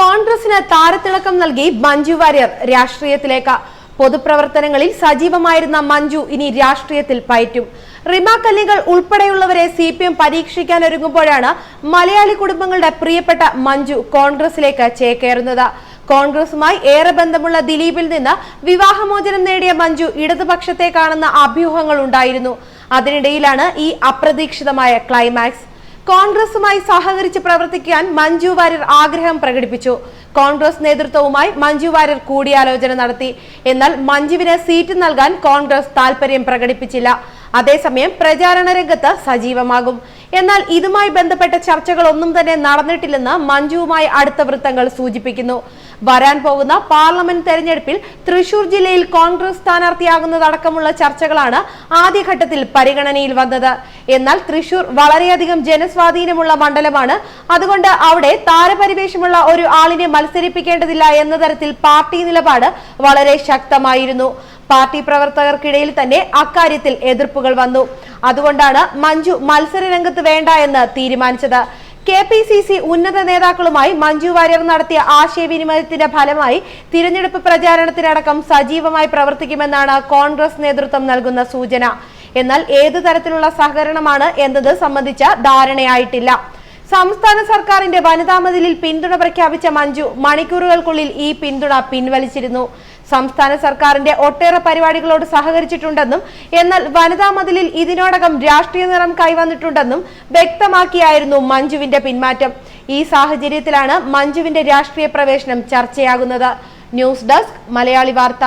കോൺഗ്രസിന് താരത്തിളക്കം നൽകി മഞ്ജു വാര്യർ രാഷ്ട്രീയത്തിലേക്ക്. പൊതുപ്രവർത്തനങ്ങളിൽ സജീവമായിരുന്ന മഞ്ജു ഇനി രാഷ്ട്രീയത്തിൽ പയറ്റും. റിമ കല്ലികൾ ഉൾപ്പെടെയുള്ളവരെ സി പി എം പരീക്ഷിക്കാനൊരുങ്ങുമ്പോഴാണ് മലയാളി കുടുംബങ്ങളുടെ പ്രിയപ്പെട്ട മഞ്ജു കോൺഗ്രസിലേക്ക് ചേക്കേറുന്നത്. കോൺഗ്രസുമായി ഏറെ ബന്ധമുള്ള ദിലീപിൽ നിന്ന് വിവാഹമോചനം നേടിയ മഞ്ജു കാണുന്ന അഭ്യൂഹങ്ങൾ ഉണ്ടായിരുന്നു അതിനിടയിലാണ് ഈ അപ്രതീക്ഷിതമായ ക്ലൈമാക്സ്. കോൺഗ്രസുമായി സഹകരിച്ച് പ്രവർത്തിക്കാൻ മഞ്ജു വാര്യർ ആഗ്രഹം പ്രകടിപ്പിച്ചു. കോൺഗ്രസ് നേതൃത്വവുമായി മഞ്ജു വാര്യർ കൂടിയാലോചന നടത്തി. എന്നാൽ മഞ്ജുവിന് സീറ്റ് നൽകാൻ കോൺഗ്രസ് താൽപര്യം പ്രകടിപ്പിച്ചില്ല. അതേസമയം പ്രചാരണ രംഗത്ത് സജീവമാകും. എന്നാൽ ഇതുമായി ബന്ധപ്പെട്ട ചർച്ചകളൊന്നും തന്നെ നടന്നിട്ടില്ലെന്ന് മഞ്ജുവുമായി അടുത്ത വൃത്തങ്ങൾ സൂചിപ്പിക്കുന്നു. വരാൻ പോകുന്ന പാർലമെന്റ് തെരഞ്ഞെടുപ്പിൽ തൃശൂർ ജില്ലയിൽ കോൺഗ്രസ് സ്ഥാനാർത്ഥിയാകുന്നതടക്കമുള്ള ചർച്ചകളാണ് ആദ്യഘട്ടത്തിൽ പരിഗണനയിൽ വന്നത്. എന്നാൽ തൃശൂർ വളരെയധികം ജനസ്വാധീനമുള്ള മണ്ഡലമാണ്. അതുകൊണ്ട് അവിടെ താരപരിവേഷമുള്ള ഒരു ആളിനെ മത്സരിപ്പിക്കേണ്ടതില്ല എന്ന തരത്തിൽ പാർട്ടി നിലപാട് വളരെ ശക്തമായിരുന്നു. പാർട്ടി പ്രവർത്തകർക്കിടയിൽ തന്നെ അക്കാര്യത്തിൽ എതിർപ്പുകൾ വന്നു. അതുകൊണ്ടാണ് മഞ്ജു മത്സര രംഗത്ത് വേണ്ട എന്ന് തീരുമാനിച്ചത്. കെ പി സി സി ഉന്നത നേതാക്കളുമായി മഞ്ജു വാര്യർ നടത്തിയ ആശയവിനിമയത്തിന്റെ ഫലമായി തിരഞ്ഞെടുപ്പ് പ്രചാരണത്തിനടക്കം സജീവമായി പ്രവർത്തിക്കുമെന്നാണ് കോൺഗ്രസ് നേതൃത്വം നൽകുന്ന സൂചന. എന്നാൽ ഏതു തരത്തിലുള്ള സഹകരണമാണ് എന്നത് സംബന്ധിച്ച ധാരണയായിട്ടില്ല. സംസ്ഥാന സർക്കാരിന്റെ വനിതാ മതിലിൽ പിന്തുണ പ്രഖ്യാപിച്ച മഞ്ജു മണിക്കൂറുകൾക്കുള്ളിൽ ഈ പിന്തുണ പിൻവലിച്ചിരുന്നു. സംസ്ഥാന സർക്കാരിന്റെ ഒട്ടേറെ പരിപാടികളോട് സഹകരിച്ചിട്ടുണ്ടെന്നും എന്നാൽ വനിതാ മതിലിൽ ഇതിനോടകം രാഷ്ട്രീയ നിറം കൈവന്നിട്ടുണ്ടെന്നും വ്യക്തമാക്കിയായിരുന്നു മഞ്ജുവിന്റെ പിന്മാറ്റം. ഈ സാഹചര്യത്തിലാണ് മഞ്ജുവിന്റെ രാഷ്ട്രീയ പ്രവേശനം ചർച്ചയാകുന്നത്. ന്യൂസ് ഡെസ്ക് മലയാളി വാർത്ത.